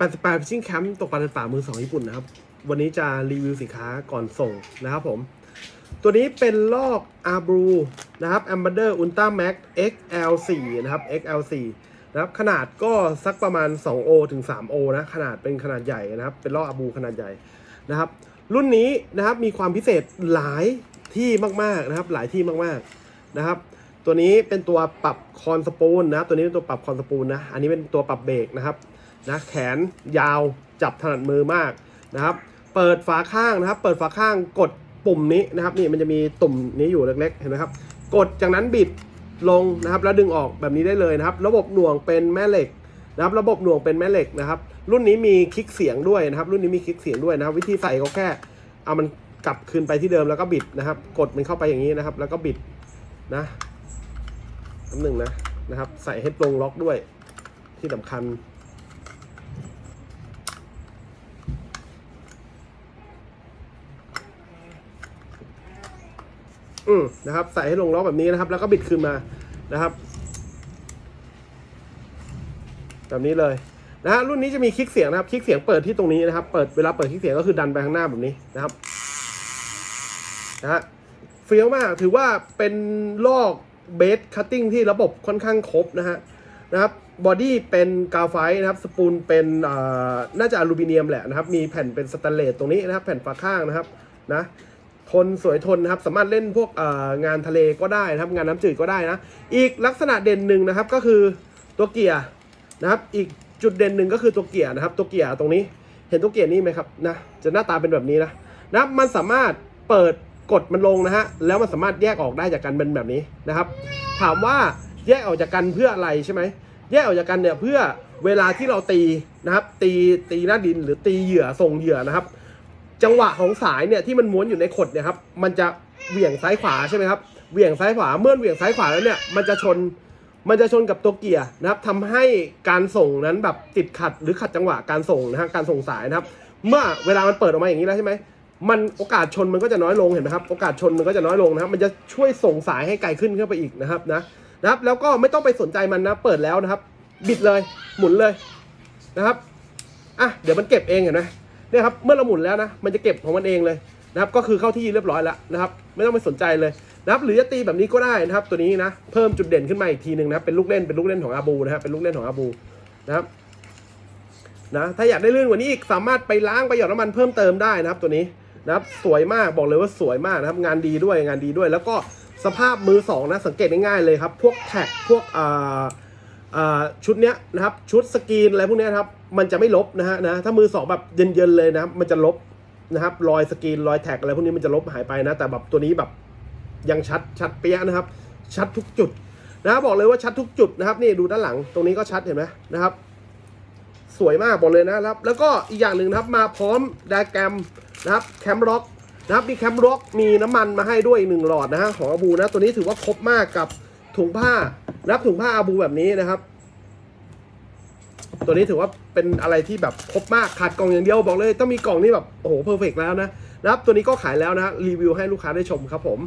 88 Fishing Camp ตกปลาในป่ามือสองญี่ปุ่นนะครับ วันนี้จะรีวิวสินค้าก่อนส่งนะครับผม ตัวนี้เป็นลอก a b r u นะครับ a m b a d e r Ultra Max XL4 นะครับ XL4 นะครับขนาดก็สักประมาณ 2O ถึง 3O นะขนาดเป็นขนาดใหญ่นะครับ เป็นลอก a b r u ขนาดใหญ่นะครับ รุ่นนี้นะครับมีความพิเศษหลายที่มากๆนะครับ หลายที่มากๆนะครับ ตัวนี้เป็นตัวปรับคอนสปูลนะตัวนี้เป็นตัวปรับคอนสปูลนะอันนี้เป็นตัวปรับเบรกนะครับ นะแขนยาวจับถนัดมือมากนะครับ เปิดฝาข้างนะครับ เปิดฝาข้างกดปุ่มนี้นะครับนี่มันจะมีตุ่มนี้อยู่เล็กๆเห็นไหมครับ กดจากนั้นบิดลงนะครับแล้วดึงออกแบบนี้ได้เลยนะครับ ระบบหน่วงเป็นแม่เหล็กนะครับ ระบบหน่วงเป็นแม่เหล็กนะครับ รุ่นนี้มีคลิกเสียงด้วยนะครับ รุ่นนี้มีคลิกเสียงด้วยนะครับ วิธีใส่ก็แค่เอามันกลับคืนไปที่เดิมแล้วก็บิดนะครับ กดมันเข้าไปอย่างนี้นะครับ แล้วก็บิดนะน้ำหนึ่งนะนะครับ ใส่ให้ตรงล็อกด้วยที่สำคัญ อืมนะครับ ใส่ให้ลงล็อกแบบนี้นะครับ แล้วก็บิดคืนมานะครับ แบบนี้เลยนะฮะรุ่นนี้จะมีคลิกเสียงนะครับ คลิกเสียงเปิดที่ตรงนี้นะครับ เปิดเวลาเปิดคลิกเสียงก็คือดันไปข้างหน้าแบบนี้นะครับนะฮะเฟี้ยวมากถือว่าเป็นลอกเบสคัตติ้งที่ระบบค่อนข้างครบนะฮะนะครับบอดี้เป็นกาวไฟนะครับ สปูลเป็นอ่าน่าจะอลูมิเนียมแหละนะครับ มีแผ่นเป็นสแตนเลสตรงนี้นะครับ แผ่นฝาข้างนะครับนะ ทนสวยทนนะครับสามารถเล่นพวกงานทะเลก็ได้นะครับงานน้ำจืดก็ได้นะ อีกลักษณะเด่นหนึ่งนะครับก็คือตัวเกียร์นะครับอีกจุดเด่นหนึ่งก็คือตัวเกียร์นะครับ ตัวเกียร์ตรงนี้เห็นตัวเกียร์นี่ไหมครับนะจะหน้าตาเป็นแบบนี้นะนะมันสามารถเปิดกดมันลงนะฮะแล้วมันสามารถแยกออกได้จากกันเป็นแบบนี้นะครับ ถามว่าแยกออกจากกันเพื่ออะไรใช่ไหมแยกออกจากกันเนี่ยเพื่อเวลาที่เราตีนะครับตีตีหน้าดินหรือตีเหยื่อส่งเหยื่อนะครับ จังหวะของสายเนี่ยที่มันม้วนอยู่ในขดเนี่ยครับมันจะเหวี่ยงซ้ายขวาใช่ไหมครับเหวี่ยงซ้ายขวาเมื่อเหวี่ยงซ้ายขวาแล้วเนี่ยมันจะชนมันจะชนกับตัวเกียร์นะครับทำให้การส่งนั้นแบบติดขัดหรือขัดจังหวะการส่งนะฮะการส่งสายนะครับ เมื่อเวลามันเปิดออกมาอย่างนี้แล้วใช่ไหมมันโอกาสชนมันก็จะน้อยลงเห็นไหมครับโอกาสชนมันก็จะน้อยลงนะครับมันจะช่วยส่งสายให้ไกลขึ้นขึ้นไปอีกนะครับนะนะครับแล้วก็ไม่ต้องไปสนใจมันนะเปิดแล้วนะครับ บิดเลยหมุนเลยนะครับอะเดี๋ยวมันเก็บเองเห็นไหม เนี่ยครับเมื่อเราหมุนแล้วนะมันจะเก็บของมันเองเลยนะครับก็คือเข้าที่เรียบร้อยแล้วนะครับไม่ต้องไปสนใจเลยนะครับหรือจะตีแบบนี้ก็ได้นะครับตัวนี้นะเพิ่มจุดเด่นขึ้นมาอีกทีหนึ่งนะเป็นลูกเล่นเป็นลูกเล่นของอาบูนะครับเป็นลูกเล่นของอาบูนะครับนะถ้าอยากได้ลื่นกว่านี้อีกสามารถไปล้างไปหยอดน้ำมันเพิ่มเติมได้นะครับตัวนี้นะครับสวยมากบอกเลยว่าสวยมากนะครับงานดีด้วยงานดีด้วย แล้วก็สภาพมือสองนะสังเกตง่ายๆเลยครับพวกแท็กพวกอ่า ชุดเนี้ยนะครับชุดสกรีนอะไรพวกนี้นครับมันจะไม่ลบนะฮะนะถ้ามือสองแบบเย็นๆเลยนะครับมันจะลบนะครับรอยสกรีนรอยแท็กอะไรพวกนี้มันจะลบหายไปนะ แต่แบบตัวนี้แบบยังชัดชัดเปี้ยนะครับ ชัดทุกจุดนะครับบอกเลยว่าชัดทุกจุดนะครับ นี่ดูด้านหลังตรงนี้ก็ชัดเห็นไหมนะครับ สวยมากบอกเลยนะครับ แล้วก็อีกอย่างหนึ่งนะครับมาพร้อมไดแกรมนะครับแคมร็อกนะครับมีแคมร็อกมีน้ำมันมาให้ด้วยหนึ่งหลอดนะฮะของอบูนะตัวนี้ถือว่าครบมากกับถุงผ้า นะครับถุงผ้าอาบูแบบนี้นะครับ ตัวนี้ถือว่าเป็นอะไรที่แบบครบมากขาดกล่องอย่างเดียวบอกเลย ต้องมีกล่องนี่แบบโอ้โหเพอร์เฟกแล้วนะนะครับตัวนี้ก็ขายแล้วนะรีวิวให้ลูกค้าได้ชมครับผม